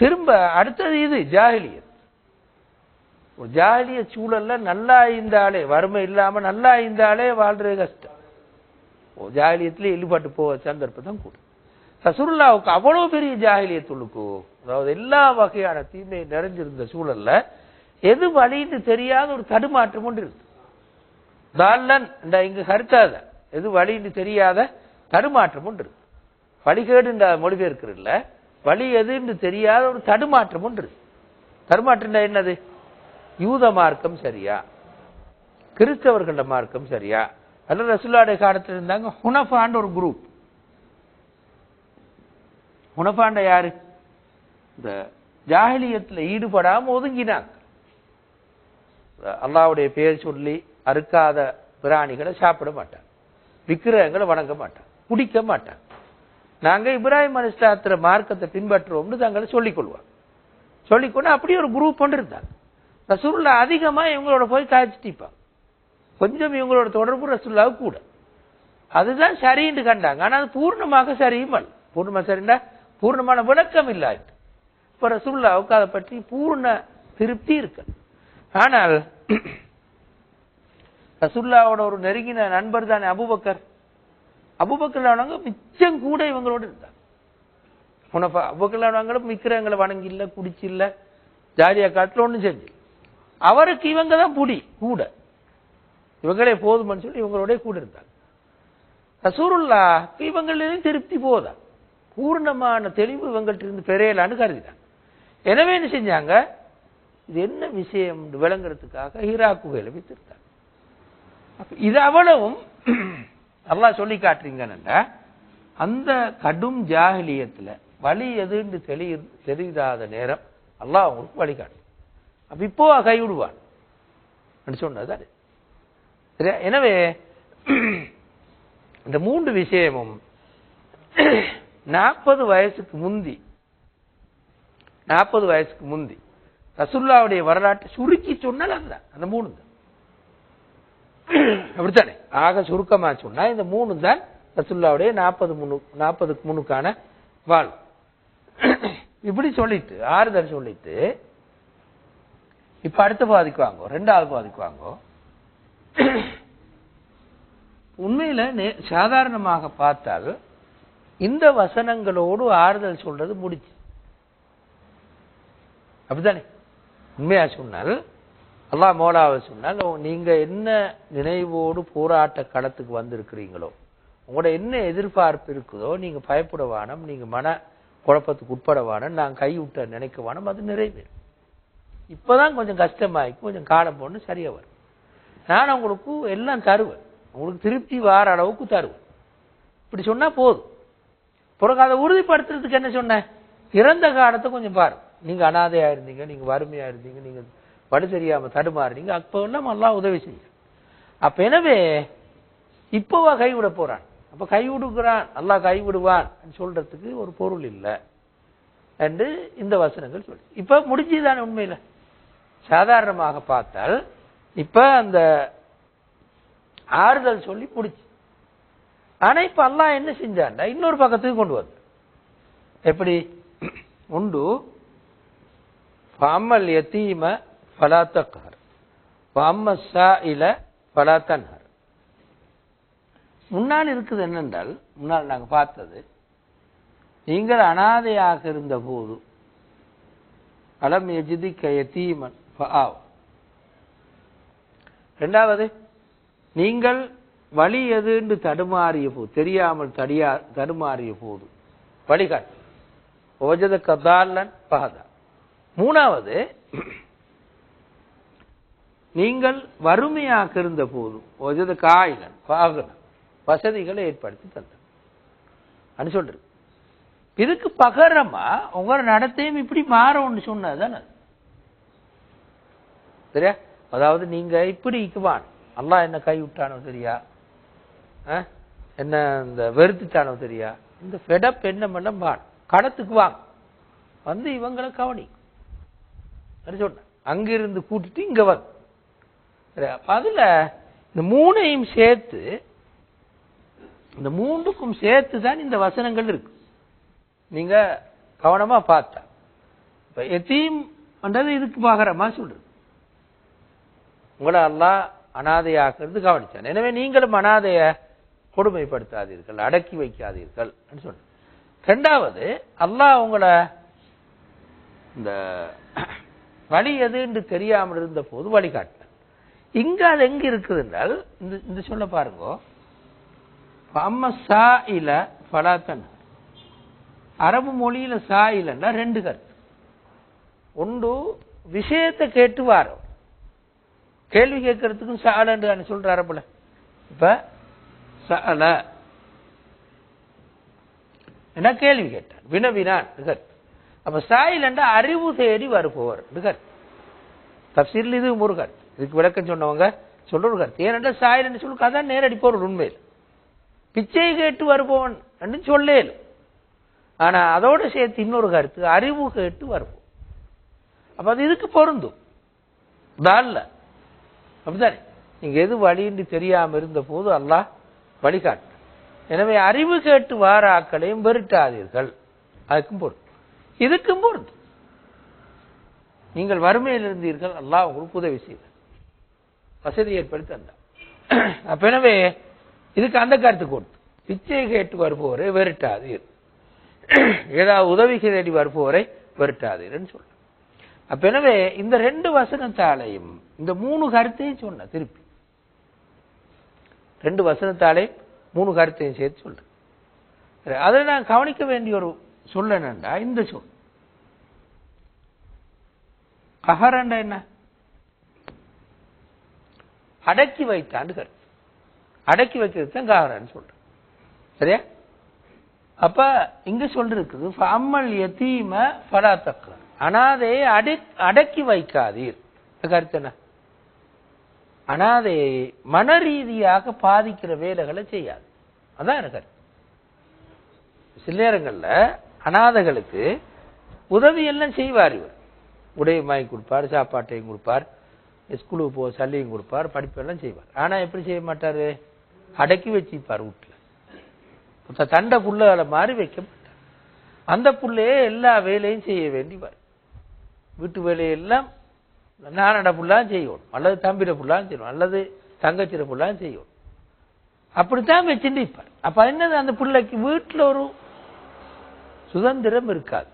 திரும்ப அடுத்தது இது ஜாகிலியத் ஒரு ஜாகிலிய சூழல்ல நல்லா இருந்தாலே வறுமை இல்லாம நல்லா இருந்தாலே வாழ்றது கஷ்டம். ஓ ஜாகிலியத்துல போக சந்தர்ப்பம் தான் கூடும். ரசூலுல்லாவுக்கு அவ்வளவு பெரிய ஜாகிலியத்துள்ளுக்கு அதாவது எல்லா வகையான தீமை நிறைஞ்சிருந்த சூழல்ல எது வழின்னு தெரியாத ஒரு தடுமாற்றம் ஒன்று இருக்கு. தாலன் இந்த இங்க கருத்தாத எது வழின்னு தெரியாத தடுமாற்றம் ஒன்று இருக்கு. வழிகேடு இந்த மொழிபெயர்க்கிறதுல வழி எதுன்னு தெரியாத ஒரு தடுமாற்றம் ஒன்று. இருக்கு தடுமாற்றம் என்னது? யூத மார்க்கம் சரியா? கிறிஸ்தவர்கள மார்க்கம் சரியா? அல்ல ரசுல்லாடைய காலத்தில் இருந்தாங்க ஹுனஃபான்ற ஒரு குரூப் ஹுனஃபாண்ட யாரு? இந்த ஜாகிலியத்துல ஈடுபடாம ஒதுங்கினாங்க. அல்லாவுடைய பேர் சொல்லி அறுக்காத பிராணிகளை சாப்பிட மாட்டாங்க. விக்கிரகங்களை வணங்க மாட்டாங்க. குடிக்க மாட்டாங்க. நாங்கள் இப்ராஹிம் அலிஸ்லாத்திர மார்க்கத்தை பின்பற்றுவோம்னு தங்களை சொல்லிக்கொள்வாங்க சொல்லிக்கொண்டு அப்படி ஒரு குரூப் ஒன்று இருந்தாங்க. ரசூல்லா அதிகமாக இவங்களோட போய் காய்ச்சிட்டிப்பாங்க. கொஞ்சம் இவங்களோட தொடர்பு ரசூல்லாவுக்கு கூட. அதுதான் சரின்னு கண்டாங்க. ஆனால் அது பூர்ணமாக சரியும் அல்ல. பூர்ணமாக சரிண்டா பூர்ணமான விளக்கம் இல்லாது. இப்போ ரசூல்லாவுக்கு அதை பற்றி பூர்ண திருப்தி இருக்கு. ஆனால் ரசுல்லாவோட ஒரு நெருங்கின நண்பர் தானே அபுபக்கர்? அபுபக்கல்லானவங்க மிச்சம் கூட இவங்களோட இருந்தாங்க. உனப்பா அபுபக்கல்லானவங்களும் விக்கிரங்களை வணங்கி இல்லை குடிச்சு இல்லை ஜாலியா காட்டில் ஒன்றும் செஞ்சு. அவருக்கு இவங்க தான் புடி கூட. இவங்களே போதுமான்னு சொல்லி இவங்களோட கூட இருந்தாங்க. ரசூருல்லா இவங்களிலும் திருப்தி போதா? பூர்ணமான தெளிவு இவங்கள்ட்ட இருந்து பெறையலான்னு கருதினாங்க எனவே என்ன செஞ்சாங்க? இது என்ன விஷயம் விளங்குறதுக்காக ஹீரா குகையில வைத்திருந்தாங்க இது அவ்வளவும் அல்லாஹ் சொல்லி காட்டுறீங்கன்னு அந்த கடும் ஜாகிலியத்துல வழி எதுன்னு தெளி தெரியாத நேரம் அல்லாஹ் அவங்களுக்கு வழி அப்போ இப்போ கைவிடுவான் சொன்னது சரியா எனவே இந்த மூன்று விஷயமும் நாற்பது வயசுக்கு முந்தி நாற்பது வயசுக்கு முந்தி ரசுல்லாவுடைய வரலாற்றை சுருக்கி சொன்னால் அதுதான். அந்த மூணு தான் அப்படித்தானே? ஆக சுருக்கமா சொன்னா இந்த மூணு தான் ரசுல்லாவுடைய நாற்பது முன்னு நாற்பதுக்கு முன்னுக்கான வாழ் இப்படி சொல்லிட்டு ஆறுதல் சொல்லிட்டு இப்ப அடுத்த பாதிக்கு வாங்கோ ரெண்டாவது பாதிக்கு வாங்கோ உண்மையில நே- சாதாரணமாக பார்த்தால் இந்த வசனங்களோடு ஆறுதல் சொல்றது முடிச்சு அப்படித்தானே? உண்மையா சொன்னால் அல்லா மோலாவை சொன்னாங்க நீங்கள் என்ன நினைவோடு போராட்ட களத்துக்கு வந்திருக்கிறீங்களோ உங்களோட என்ன எதிர்பார்ப்பு இருக்குதோ நீங்கள் பயப்பட வேணாம் நீங்கள் மன குழப்பத்துக்கு உட்பட வேணும் நான் கைவிட்ட நினைக்க வேணாம் அது நிறைவேறும் இப்பதான் கொஞ்சம் கஷ்டமாயிக்கும் கொஞ்சம் காலம் போடணும் சரியாக வரும். நான் உங்களுக்கு எல்லாம் தருவேன். உங்களுக்கு திருப்தி வார அளவுக்கு தருவேன். இப்படி சொன்னால் போதும். பிறகு அதை உறுதிப்படுத்துறதுக்கு என்ன சொன்னேன் இறந்த காலத்தை கொஞ்சம் பாரு. நீங்கள் அனாதையாக இருந்தீங்க நீங்கள் வறுமையாக இருந்தீங்க நீங்கள் வழி தெரியாமல் அப்போ அப்போல்லாம் எல்லாம் உதவி செய்யும். அப்போ எனவே இப்போவா கைவிட போகிறான் அப்போ கைவிடுகிறான். நல்லா கைவிடுவான் சொல்கிறதுக்கு ஒரு பொருள் இல்லை என்று இந்த வசனங்கள் சொல்லி. இப்போ முடிஞ்சுதான் உண்மையில்? சாதாரணமாக பார்த்தால் இப்போ அந்த ஆறுதல் சொல்லி முடிச்சு. ஆனால் இப்போ அல்லா என்ன செஞ்சான்டா இன்னொரு பக்கத்துக்கு கொண்டு வந்த எப்படி? உண்டு. பாமல் எத்தீமை فَلَا تَقْهَرْ وَأَمَّا السَّائِلَ فَلَا تَنْهَرْ முன்னால் இருக்குது என்னென்றால் முன்னால் நாங்க பார்த்தது நீங்கள் அனாதையாக இருந்த போது அலம் எஜிதிக்க யதீமன் ஃபஆவ் ரெண்டாவது நீங்கள் வழி எது என்று தடுமாறிய போது தெரியாமல் தடியா தடுமாறிய போது வழிகாட்டு ஓஜத கதாலன் பகதா மூணாவது நீங்கள் வறுமையாக இருந்த போதும். காய்கள் காயிலன் பாகன வசதிகளை ஏற்படுத்தி தந்தார் சொல்றது. இதுக்கு பகரமா உங்களோட நடத்தையும் இப்படி மாறும்னு சொன்னதுதானே அது. சரியா? அதாவது நீங்க இப்படி இக்குவான். அல்லாஹ் என்ன கை விட்டானோ தெரியா? என்ன இந்த வெறுத்துட்டானோ தெரியா? இந்த ஃபெடப் என்ன பண்ண வான். கடத்துக்கு வாங்க. வந்து இவங்களை கவனி சொன்ன. அங்கிருந்து கூட்டிட்டு இங்க வந்து. அதுல இந்த மூணையும் சேர்த்து இந்த மூன்றுக்கும் சேர்த்து தான் இந்த வசனங்கள் இருக்கு. நீங்க கவனமா பார்த்தா. இப்ப எத்தீம்ன்றது இதுக்கு பாகரமா சொல்றது. உங்களை அல்லாஹ் அனாதையாக்குறது கவனிச்சான். எனவே நீங்களும் அனாதைய கொடுமைப்படுத்தாதீர்கள் அடக்கி வைக்காதீர்கள் சொன்ன ரெண்டாவது அல்லாஹ் உங்களை இந்த வழி எதுன்னு தெரியாமல் இருந்த போது வழிகாட்டு. இங்க அது எங்க இருக்குது என்றால் இந்த இந்த சொல்ல பாருங்க. அம்ம சா இல பலாத்தன். அரபு மொழியில சா இல்லைன்னா ரெண்டு கருத்து. ஒன்று விஷயத்தை கேட்டு வாரம் கேள்வி கேட்கறதுக்கும் சாலன்னு சொல்ற அரபுல இப்ப சால என்ன கேள்வி கேட்டார்? வினவினான் கருத்து. அப்ப சாயிலண்டா அறிவு தேடி வருபவர் கருத்து. தப்சீரில் இது ஒரு கருத்து. இதுக்கு விளக்கம் சொன்னவங்க சொல்ற ஒரு கருத்து ஏனென்றா சாயிலன்னு சொல்லு அதான் நேரடி பொருள் உண்மையில். பிச்சை கேட்டு வருபவன் என்று ஆனா அதோட சேர்த்து இன்னொரு கருத்து அறிவு கேட்டு வருவோம் அப்ப அது இதுக்கு பொருந்தும். தால்ல அப்படித்தானே? நீங்க எது வழின்னு தெரியாம இருந்த போது அல்லாஹ் வழிகாட்டு. எனவே அறிவு கேட்டு வார ஆக்களையும் வெறுட்டாதீர்கள். அதுக்கும் பொருள் இதுக்கும் பொருள் நீங்கள் வறுமையில் இருந்தீர்கள் அல்லாஹ் உங்களுக்கு உதவி செய்தார். வசதி ஏற்படுத்தி தந்தார். அப்ப எனவே இதுக்கு அந்த கருத்து கொடுத்து பிச்சை கேட்டு வருபவரை வெறுட்டாதீர். ஏதாவது உதவி தேடி வருபவரை வெறுட்டாதீர்னு சொல்ல அப்ப எனவே இந்த ரெண்டு வசனத்தாலையும் இந்த மூணு கருத்தையும் சொன்ன திருப்பி. ரெண்டு வசனத்தாலையும் மூணு கருத்தையும் சேர்த்து சொல்றேன் அதை நான் கவனிக்க வேண்டிய ஒரு சொல்ல என்னண்டா இந்த சொல். அகரண்டா என்ன? அடக்கி வைத்தான்னு கருத்து அடக்கி வைக்கிறது தான் கஹரன்னு சொல்றேன் சரியா? அப்ப இங்க சொல்லிருக்குது அம்மல் எத்தீம பலா தக்க அனாதையை அடை அடக்கி வைக்காதீர். கருத்து என்ன? அனாதையை மன ரீதியாக பாதிக்கிற வேலைகளை செய்யாது. அதான் எனக்கு கருத்து. சில நேரங்களில் அனாதைகளுக்கு உதவி எல்லாம் செய்வார் இவர். உடையை வாங்கி கொடுப்பார் சாப்பாட்டையும் கொடுப்பார். ஸ்கூலுக்கு போக சல்லியும் கொடுப்பார் படிப்பெல்லாம் செய்வார். ஆனால் எப்படி செய்ய மாட்டார்? அடக்கி வச்சுப்பார் வீட்டில். தண்டை புள்ள மாதிரி வைக்க மாட்டார். அந்த புள்ளையே எல்லா வேலையும் செய்ய வேண்டிவார் வீட்டு வேலையெல்லாம் நானட புள்ளாம் செய்யணும். அல்லது தம்பிட புள்ளாம் செய்யணும். அல்லது தங்கச்சிட புள்ளாம் செய்யணும். அப்படித்தான் வச்சுட்டு இருப்பார். அப்ப என்னது? அந்த பிள்ளைக்கு வீட்டில் ஒரு சுதந்திரம் இருக்காது.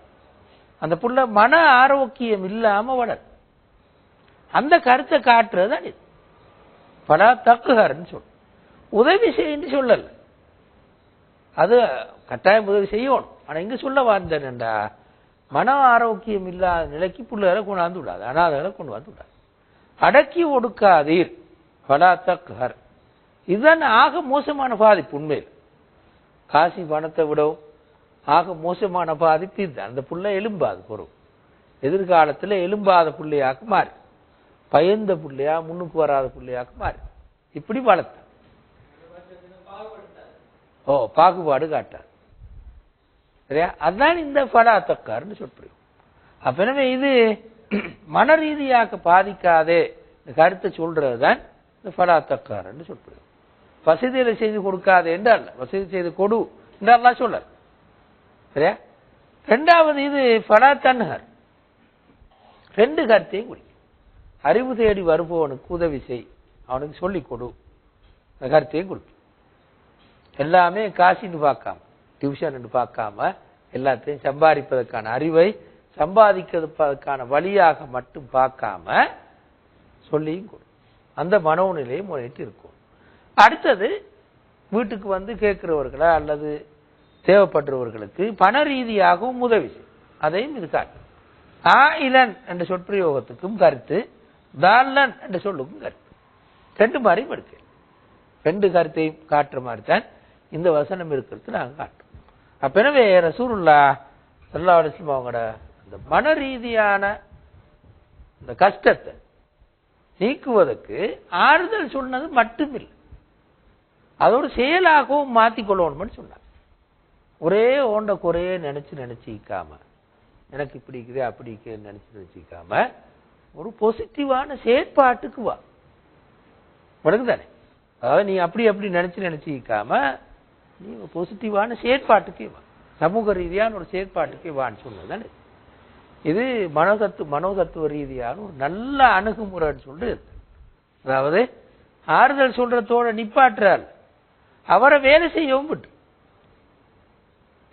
அந்த புள்ள மன ஆரோக்கியம் இல்லாம வளர் அந்த கருத்தை காட்டுறது தான் இது. பலா தக்குகாரன்னு சொல்லும் உதவி செய்யன்னு சொல்லல. அது கட்டாயம் உதவி செய்யணும். ஆனால் இங்கே சொல்ல வந்தேன்டா மன ஆரோக்கியம் இல்லாத நிலைக்கு பிள்ளைகளை கொண்டாந்து விடாது அனாதைகளை கொண்டு வந்து விடாது. அடக்கி ஒடுக்காதீர். பலா தக்குஹர். இதுதான் ஆக மோசமான பாதிப்பு உண்மையில். காசி பணத்தை விடவும் ஆக மோசமான பாதிப்பு இது அந்த புள்ள எலும்பாது பொருள். எதிர்காலத்தில் எலும்பாத பிள்ளையாக்கு மாறி. பயந்த பிள்ளையா முன்னுக்கு வராத பிள்ளையாக்கு மாறி. இப்படி வளர்த்த. ஓ பாகுபாடு காட்டார். சரியா? அதுதான் இந்த பலாத்தக்கார்னு சொல்றோம் அப்ப எனவே இது மன ரீதியாக பாதிக்காதே. இந்த கருத்தை சொல்றதுதான் இந்த பலாத்தக்காரன்னு சொல்றோம் வசதியில செய்து கொடுக்காதே என்றால் வசதி செய்து கொடு என்றெல்லாம் சொல்லார் சரியா? ரெண்டாவது இது பலா தன்ஹர் ரெண்டு கருத்தையும் குடி அறிவு தேடி வருபவனுக்கு உதவி செய். அவனுக்கு சொல்லிக் கொடு. கருத்தையும் கொடுக்கும் எல்லாமே காசின்னு பார்க்காம டியூஷன் பார்க்காம எல்லாத்தையும் சம்பாதிப்பதற்கான அறிவை சம்பாதிக்கிறதுக்கான வழியாக மட்டும் பார்க்காம சொல்லியும் கொடு. அந்த மனோநிலையை முறையிட்டு இருக்கும். அடுத்தது வீட்டுக்கு வந்து கேட்கிறவர்களா அல்லது தேவைப்படுறவர்களுக்கு பண ரீதியாகவும் உதவி செய். அதையும் இது காட்டும். ஆ இலன் என்ற சொற்பிரயோகத்துக்கும் கருத்து தாலன் என்ற சொல்லுக்கும் கருத்து. ரெண்டு மாதிரியும் இருக்கு. ரெண்டு கருத்தையும் காட்டுற மாதிரி தான் இந்த வசனம் இருக்கிறது நாங்கள் காட்டுறோம் அப்ப எனவே ரசூருல்லா சல்லா அலிஸ்லாம் அவங்களோட அந்த மன ரீதியான இந்த கஷ்டத்தை நீக்குவதற்கு ஆறுதல் சொன்னது மட்டுமில்லை. அதோடு செயலாகவும் மாற்றிக்கொள்ளணும்னு சொன்னாங்க ஒரே ஓண்ட குறையே நினச்சி நினச்சிக்காம எனக்கு இப்படி இருக்குது அப்படி இருக்குதுன்னு நினச்சி நினச்சிக்காமல் ஒரு பாசிட்டிவான செயற்பாட்டுக்கு வா. உனக்கு அதாவது நீ அப்படி அப்படி நினைச்சு நினைச்சிக்காம நீ ஒரு பாசிட்டிவான செயற்பாட்டுக்கே வா. சமூக ரீதியான ஒரு செயற்பாட்டுக்கே வான்னு சொன்னது தானே இது மனோதத்து மனோதத்துவ ரீதியான ஒரு நல்ல அணுகுமுறைன்னு சொல்லிட்டு அதாவது ஆறுதல் சொல்றதோட நிப்பாட்டுறார் அவரை வேலை செய்யவும் விட்டு.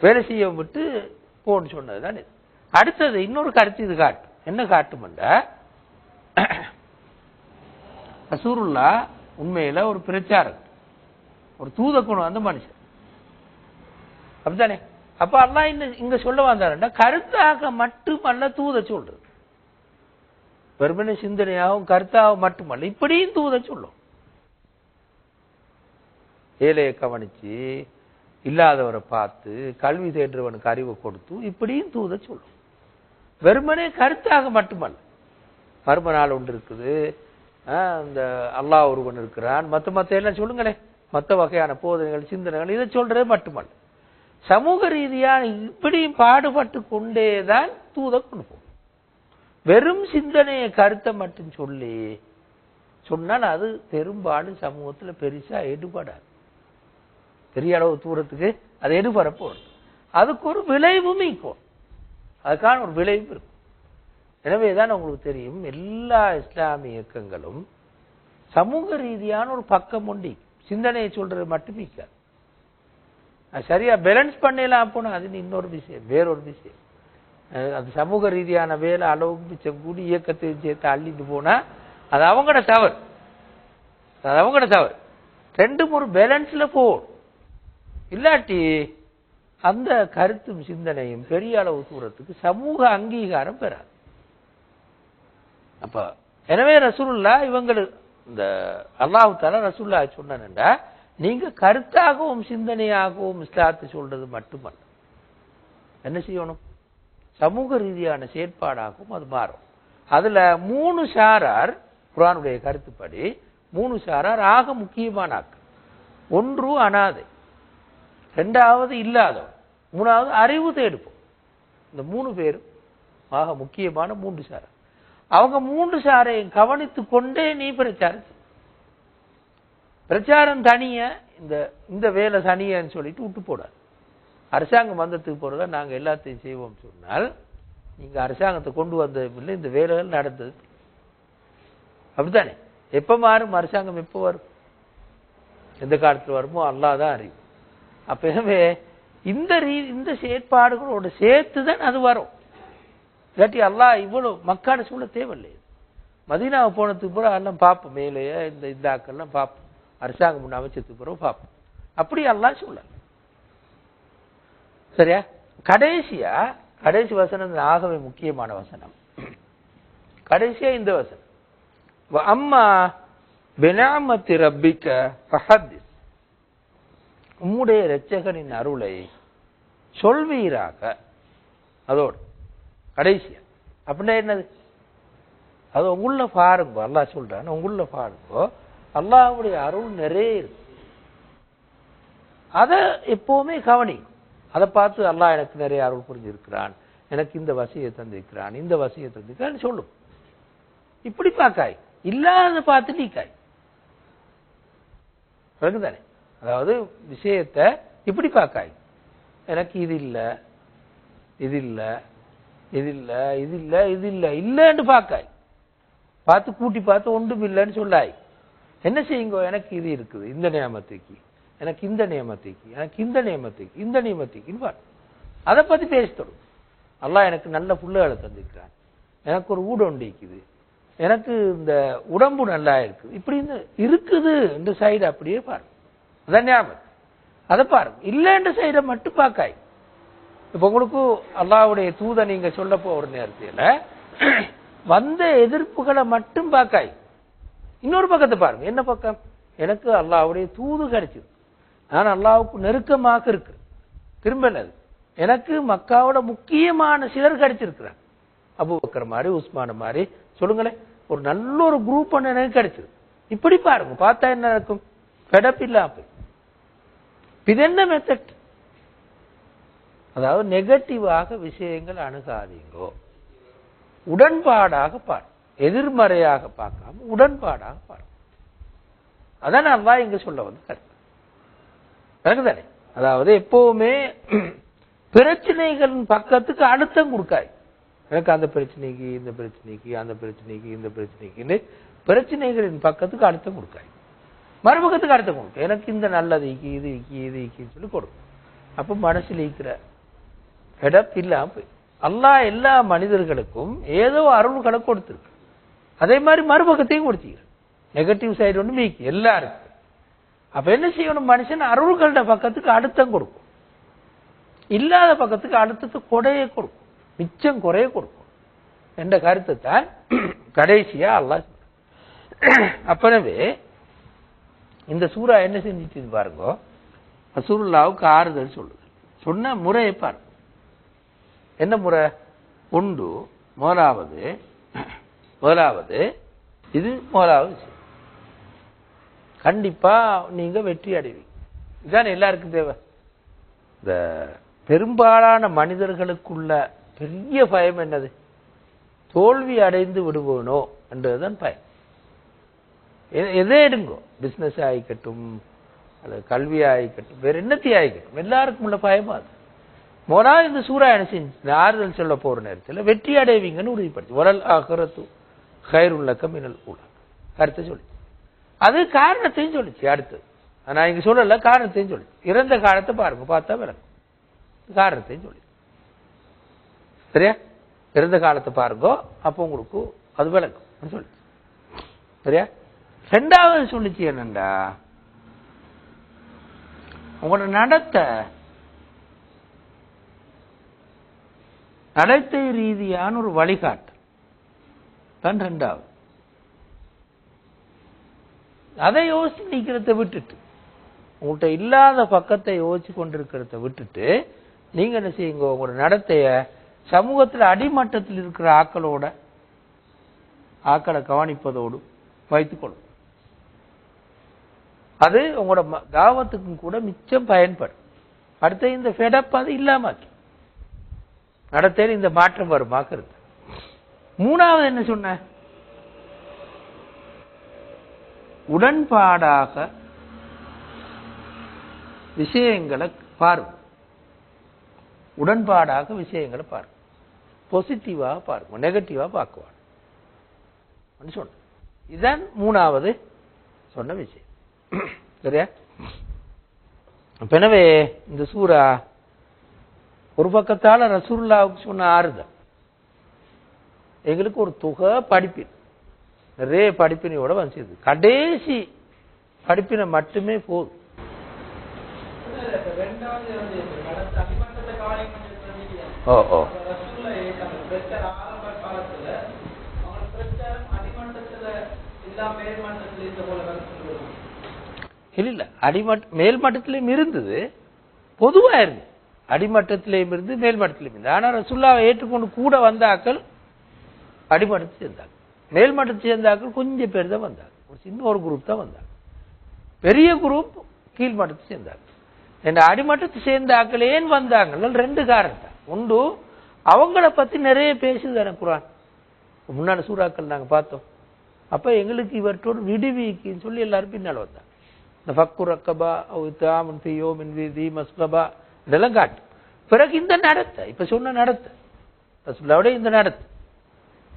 வேலை செய்யவும் விட்டு போன்னு சொன்னதுதான்? இது அடுத்தது இன்னொரு கருத்து இது காட்டும். என்ன காட்டுமெண்டா ரசூருல்லா உண்மையில ஒரு பிரச்சாரம். ஒரு தூத குணம் அந்த மனுஷன். அப்படித்தானே? அப்ப அல்லாஹ் இன்னும் இங்க சொல்ல வந்தாருன்னா கருத்தாக மட்டுமல்ல தூத சொல்றது. வெறுமனே சிந்தனையாகவும் கருத்தாகவும் மட்டுமல்ல இப்படியும் தூத சொல்லும். ஏழையை கவனிச்சு இல்லாதவரை பார்த்து கல்வி தேடுறவனுக்கு அறிவை கொடுத்து இப்படியும் தூத சொல்லும். வெறுமனே கருத்தாக மட்டுமல்ல. மர்ம நாள் ஒன்று இருக்குது இந்த அல்லாஹ் ஒருவன் இருக்கிறான். மத்த மத்த எல்லாம் சொல்லுங்களேன் மத்த வகையான போதனைகள் சிந்தனைகள் இதை சொல்றது மட்டுமல்ல. சமூக ரீதியான இப்படியும் பாடுபட்டு கொண்டேதான் தூத கொண்டு போகும். வெறும் சிந்தனையை கருத்தை மட்டும் சொல்லி சொன்னால் அது பெரும்பாலும் சமூகத்தில் பெருசா எடுபடாது. பெரிய அளவு தூரத்துக்கு அது எடுபட அதுக்கு ஒரு விளைவும் இருக்கும். அதுக்கான ஒரு விளைவும் இருக்கும். எனவேதான் உங்களுக்கு தெரியும் எல்லா இஸ்லாமிய இயக்கங்களும் சமூக ரீதியான ஒரு பக்கம் உண்டு. சிந்தனையை சொல்றது மட்டும் இருக்காது அது சரியா பேலன்ஸ் பண்ணலாம் போனால் அது இன்னொரு விஷயம் வேறொரு விஷயம். அது சமூக ரீதியான வேலை அளவுக்கு கூடி இயக்கத்தை சேர்த்து அள்ளிட்டு போனா அது அவங்களோட தவறு. அது அவங்களோட தவறு. ரெண்டும் ஒரு பேலன்ஸ்ல போகும். இல்லாட்டி அந்த கருத்தும் சிந்தனையும் பெரிய அளவு தூரத்துக்கு சமூக அங்கீகாரம் பெறாது. அப்ப எனவே ரசூல்லா இவங்களுக்கு இந்த அல்லாஹ் தாலா ரசூல்லா சொன்னா நீங்க கருத்தாகவும் சிந்தனையாகவும் இஸ்லாத்தை சொல்றது மட்டுமல்ல. என்ன செய்யணும்? சமூக ரீதியான செயற்பாடாகவும் அது மாறும். அதுல மூணு சாரார் குரானுடைய கருத்துப்படி மூணு சாரார் ஆக முக்கியமான ஆக்கள் ஒன்று அனாதை ரெண்டாவது இல்லாதவன் மூணாவது அறிவு தேடுப்போம் இந்த மூணு பேரும் ஆக முக்கியமான மூன்று சாரார் அவங்க மூன்று சாரையும் கவனித்து கொண்டே நீ பிரச்சாரம் பிரச்சாரம் தனிய இந்த இந்த வேலை தனியன்னு சொல்லிட்டு விட்டு போடாது. அரசாங்கம் வந்ததுக்கு போறதா நாங்க எல்லாத்தையும் செய்வோம் சொன்னால் நீங்க அரசாங்கத்தை கொண்டு வந்த இல்லை இந்த வேலைகள் நடந்தது. அப்படித்தானே? எப்ப மாறும்? அரசாங்கம் எப்ப வரும்? எந்த காலத்தில் வருமோ? அல்லாஹ் தான் அறியும். அப்ப எனவே இந்த ரீ இந்த செயற்பாடுகளோட சேர்த்து தான் அது வரும். இல்லாட்டி எல்லாம் இவ்வளவு மக்கான சூழ தேவையில்லை. மதீனாவை போனதுக்கு பிறகு எல்லாம் பார்ப்போம் மேலேயே இந்த இந்த ஆக்கள்லாம் பார்ப்போம் அரசாங்கம் முன்ன அமைச்சதுக்கு பிறகு பார்ப்போம் அப்படி எல்லாம் சொல்ல சரியா? கடைசியா கடைசி வசனம் ஆகவே முக்கியமான வசனம். கடைசியா இந்த வசனம். அம்மா பினாமத்தி ரப்பிக்க உம்முடைய இரட்சகனின் அருளை சொல்வீராக. அதோடு கடைசியா. அப்படின்னா என்னது? அது உங்களுள்ள பாருங்க அல்லா சொல்றான் உங்களுள்ள பாருங்கோ. அல்லாவுடைய அருள் நிறைய இருக்கு. அதை எப்பவுமே கவனி அதை பார்த்து அல்லாஹ் எனக்கு நிறைய அருள் புரிஞ்சிருக்கிறான் எனக்கு இந்த வசையை தந்திருக்கிறான் இந்த வசையை தந்திருக்கிறான் சொல்லும். இப்படி பார்க்காய். இல்லாத பார்த்து நீக்காய். தானே அதாவது விஷயத்தை இப்படி பார்க்காய். எனக்கு இது இல்லை இது இல்லை இது இல்லை இது இல்லை இது இல்லை இல்லைன்னு பார்க்காய். பார்த்து கூட்டி பார்த்து ஒன்றும் இல்லைன்னு சொல்லாய். என்ன செய்யுங்க? எனக்கு இது இருக்குது. இந்த நியமத்துக்கு. எனக்கு இந்த நியமத்துக்கு. எனக்கு இந்த நியமத்துக்கு. இந்த நியமத்துக்கு. பாரு. அதை பற்றி பேசித்தரும். அல்லாஹ் எனக்கு நல்ல பிள்ளைகளை தந்திருக்கிறான். எனக்கு ஒரு ஊடு ஒன்று எனக்கு இந்த உடம்பு நல்லா இருக்குது. இப்படி இந்த இருக்குது இந்த சைடு அப்படியே பாருங்க அதான் ஞாபகம் அதை பாருங்க இல்லைன்ற சைடை மட்டும் பார்க்காய். இப்போ உங்களுக்கு அல்லாஹ்வுடைய தூதை நீங்க சொல்ல போற நேரத்தில் வந்த எதிர்ப்புகளை மட்டும் பார்க்காய். இன்னொரு பக்கத்தை பாருங்க. என்ன பக்கம்? எனக்கு அல்லாவுடைய தூது கிடைச்சது. நான் அல்லாவுக்கு நெருக்கமாக இருக்கு. திரும்பினது. எனக்கு மக்காவோட முக்கியமான சிலர் கிடைச்சிருக்கிறார். அபூபக்கர் மாதிரி உஸ்மான மாதிரி. சொல்லுங்களேன். ஒரு நல்ல ஒரு குரூப் ஒன்று எனக்கு கிடைச்சது. இப்படி பாருங்க. பார்த்தா என்ன நடக்கும்? பெடப்பில்லா போய் இது என்ன மெத்தட் அதாவது நெகட்டிவாக விஷயங்கள் அணுகாதீங்கோ. உடன்பாடாக பாரு. எதிர்மறையாக பார்க்காம உடன்பாடாக பாரு. அதான் அல்லாஹ் இங்க சொல்ல வந்து கருத்து விளங்குதானே அதாவது எப்பவுமே பிரச்சனைகளின் பக்கத்துக்கு அழுத்தம் கொடுக்காய் எனக்கு அந்த பிரச்சனைக்கு இந்த பிரச்சனைக்கு அந்த பிரச்சனைக்கு இந்த பிரச்சனைக்குன்னு பிரச்சனைகளின் பக்கத்துக்கு அழுத்தம் கொடுக்காய் மறுபக்கத்துக்கு அர்த்தம் கொடுக்கும். எனக்கு இந்த நல்லது இக்கி இது இக்கி இது இக்கின்னு சொல்லி கொடுக்கும். அப்போ மனசில் இருக்கிற இடம் இல்லாம போய் அல்லாஹ் எல்லா மனிதர்களுக்கும் ஏதோ அருள்களை கொடுத்துருக்கு. அதே மாதிரி மறுபக்கத்தையும் கொடுத்துக்கிறேன் நெகட்டிவ் சைடு ஒன்று மீக்கி எல்லாருக்கும். அப்ப என்ன செய்யணும் மனுஷன்? அருள்களோட பக்கத்துக்கு அழுத்தம் கொடுக்கும். இல்லாத பக்கத்துக்கு அழுத்தத்தை கொடையை கொடுக்கும். மிச்சம் குறைய கொடுக்கும். என்ற கருத்தை தான் கடைசியா அல்லா அப்பனவே இந்த சூரா என்ன செஞ்சிட்டு பாருங்க? அசூருல்லாவுக்கு ஆறுதல் சொல்லுது. சொன்ன முறையை பாருங்க. என்ன முறை? உண்டு. முதலாவது முதலாவது இது முதலாவது விஷயம். கண்டிப்பா நீங்க வெற்றி அடைவீங்க. இதுதான் எல்லாருக்கும் தேவை. இந்த பெரும்பாலான மனிதர்களுக்குள்ள பெரிய பயம் என்னது? தோல்வி அடைந்து விடுவோனோ என்றதுதான் பயம். எதே எதை எடுங்கோ? பிசினஸ் ஆகிக்கட்டும் அல்லது கல்வி ஆகிக்கட்டும் வேற என்னத்தையும் ஆகிக்கட்டும் எல்லாருக்கும் உள்ள பயமா அது. மொரா இந்த சூறா என்ன செஞ்சு ஆறுதல் சொல்ல போற நேரத்தில் வெற்றி அடைவீங்கன்னு உறுதிப்படுத்தி. உரல் ஆகரத்து ஹைருல்லக்க மினல் உல கருத்தை சொல்லி அது காரணத்தையும் சொல்லிச்சு. அடுத்து நான் இங்க சொல்லல காரணத்தையும் சொல்லி இறந்த காலத்தை பாருங்க பார்த்தா விளக்கும் காரணத்தையும் சொல்லி சரியா? இறந்த காலத்தை பாருங்க அப்போ உங்களுக்கு அது விளக்கும் சொல்லிச்சு. சரியா? ரெண்டாவது சொல்லிச்சு என்னண்டா? உங்களோட நடத்த நடத்தை ரீதியான ஒரு வழிகாட்டு. தான் ரெண்டாவது. அதை யோசிச்சு நிற்கிறத விட்டுட்டு உங்கள்கிட்ட இல்லாத பக்கத்தை யோசிச்சு கொண்டிருக்கிறத விட்டுட்டு நீங்க என்ன செய்யுங்க உங்களோட நடத்தைய சமூகத்தில் அடிமட்டத்தில் இருக்கிற ஆக்களோட ஆக்களை கவனிப்பதோடு வைத்துக்கொள்ளும் அது உங்களோட ம- தாவத்துக்கும் கூட மிச்சம் பயன்படும். அடுத்து இந்த ஃபெடப் அது இல்லாமக்கி நடத்தையில் இந்த மாற்றம் பார்க்கறது மூணாவது என்ன சொன்ன? உடன்பாடாக விஷயங்களை பாரு. உடன்பாடாக விஷயங்களை பாரு. பாசிட்டிவாக பாருங்க நெகட்டிவா பார்க்குவான். சொன்ன. இதுதான் மூணாவது சொன்ன விஷயம். சரியா? எனவே இந்த சூரா ஒரு பக்கத்தால் ரசூல்லாவுக்கு சொன்ன ஆறுதல். எங்களுக்கு ஒரு தொகை படிப்பின் நிறைய படிப்பினையோட வந்துச்சு கடைசி படிப்பினை மட்டுமே போதும். ஓ ஓ. இல்லை இல்லை. அடிமட்ட மேல் இருந்தது. பொதுவாக இருந்தது. அடிமட்டத்திலேயும் இருந்து மேல்மட்டத்திலேயும் இருந்து ஆனால் ரசுல்லாவை ஏற்றுக்கொண்டு கூட வந்த ஆக்கள் அடிமட்டத்தை சேர்ந்தாங்க மேல்மட்டத்தை சேர்ந்தாக்கள் சேர்ந்த ஆக்கள் கொஞ்சம் பேர் தான் வந்தாங்க ஒரு சின்ன ஒரு குரூப் தான் வந்தாங்க பெரிய குரூப் கீழ்மட்டத்தை சேர்ந்தாங்க இந்த அடிமட்டத்தை சேர்ந்த ஆக்கள் ஏன் வந்தாங்கள் ரெண்டு காரணம் தான். ஒன்று அவங்கள பற்றி நிறைய பேசுது தானே குரான். முன்னாடி சூறாக்கள் நாங்கள் பார்த்தோம். அப்போ எங்களுக்கு இவற்றோடு விடுவிக்குன்னு சொல்லி எல்லாரும் பின்னால் வந்தாங்க. இந்த ஃபக்கு ரக்கபா தாமன் பியோ மின் வீதி மஸ்கபா இதெல்லாம் காட்டு பிறகு இந்த நடத்தை இப்ப சொன்ன நடத்தை. ரசுல்லாவோட இந்த நடத்தை.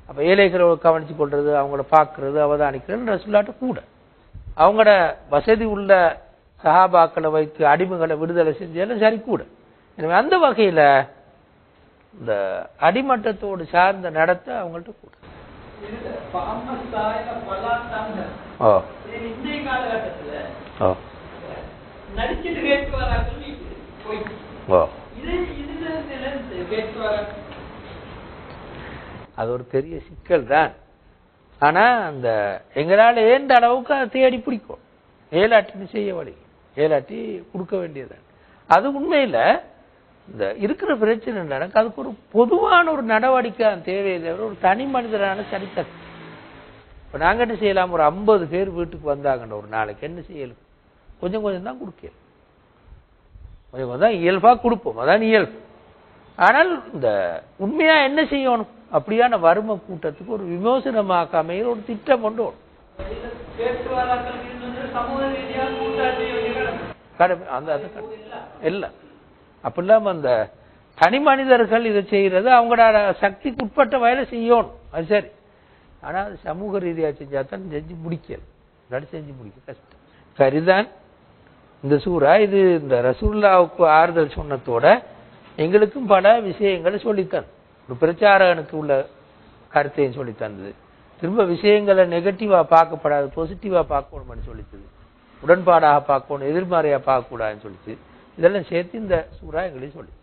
அப்ப ஏழைகளை கவனிச்சு கொள்றது அவங்கள பார்க்கறது அவதானிக்கிறது ரசுல்லாட்ட கூட. அவங்களோட வசதி உள்ள சஹாபாக்களை வைத்து அடிமைகளை விடுதலை செஞ்சாலும் சரி கூட. எனவே அந்த வகையில இந்த அடிமட்டத்தோடு சார்ந்த நடத்தை அவங்கள்ட்ட கூட. ஓ. ஓ. அது ஒரு பெரிய சிக்கல் தான். ஆனா அந்த எங்களால ஏந்த அளவுக்கு அதை தேடி பிடிக்கும். ஏலாட்டின்னு செய்ய வழி. ஏலாட்டி கொடுக்க வேண்டியது அது உண்மையில இந்த இருக்கிற பிரச்சனை எனக்கு அதுக்கு ஒரு பொதுவான ஒரு நடவடிக்கை தேவையை தவிர ஒரு தனி மனிதரான சரித்தக்கு இப்ப நாங்க என்ன செய்யலாம்? ஒரு ஐம்பது பேர் வீட்டுக்கு வந்தாங்கன்ற ஒரு நாளைக்கு என்ன செய்யலாம்? கொஞ்சம் கொஞ்சம் தான் கொடுக்கலாம் தான் இயல்பாக கொடுப்போம். அதான் இயல்பு. ஆனால் இந்த உண்மையா என்ன செய்யணும்? அப்படியான வறுமை கூட்டத்துக்கு ஒரு விமோசனமாக்க அமையில் ஒரு திட்டம் கொண்டு வரணும். கடமை அந்த அது கடமை. இல்ல. அப்ப அந்த தனி மனிதர்கள் இதை செய்யறது அவங்களோட சக்திக்கு உட்பட்ட வயலை செய்யணும். அது சரி. ஆனால் அது சமூக ரீதியாக செஞ்சா தான் செஞ்சு முடிக்கல. இல்லாட்டி செஞ்சு முடிக்க கஷ்டம். சரிதான். இந்த சூறா இது இந்த ரசூல்லாவுக்கு ஆறுதல் சொன்னதோட எங்களுக்கும் பல விஷயங்களை சொல்லித்தன் ஒரு பிரச்சாரகனுக்கு உள்ள கருத்தையும் சொல்லித் தந்தது திரும்ப விஷயங்களை நெகட்டிவா பார்க்கப்படாது பாசிட்டிவா பார்க்கணும்னு சொல்லித்தது. உடன்பாடாக பார்க்கணும் எதிர்மறையா பார்க்கக்கூடாதுன்னு சொல்லிச்சு இதெல்லாம் சேர்த்து இந்த சூறா எங்களையும் சொல்லி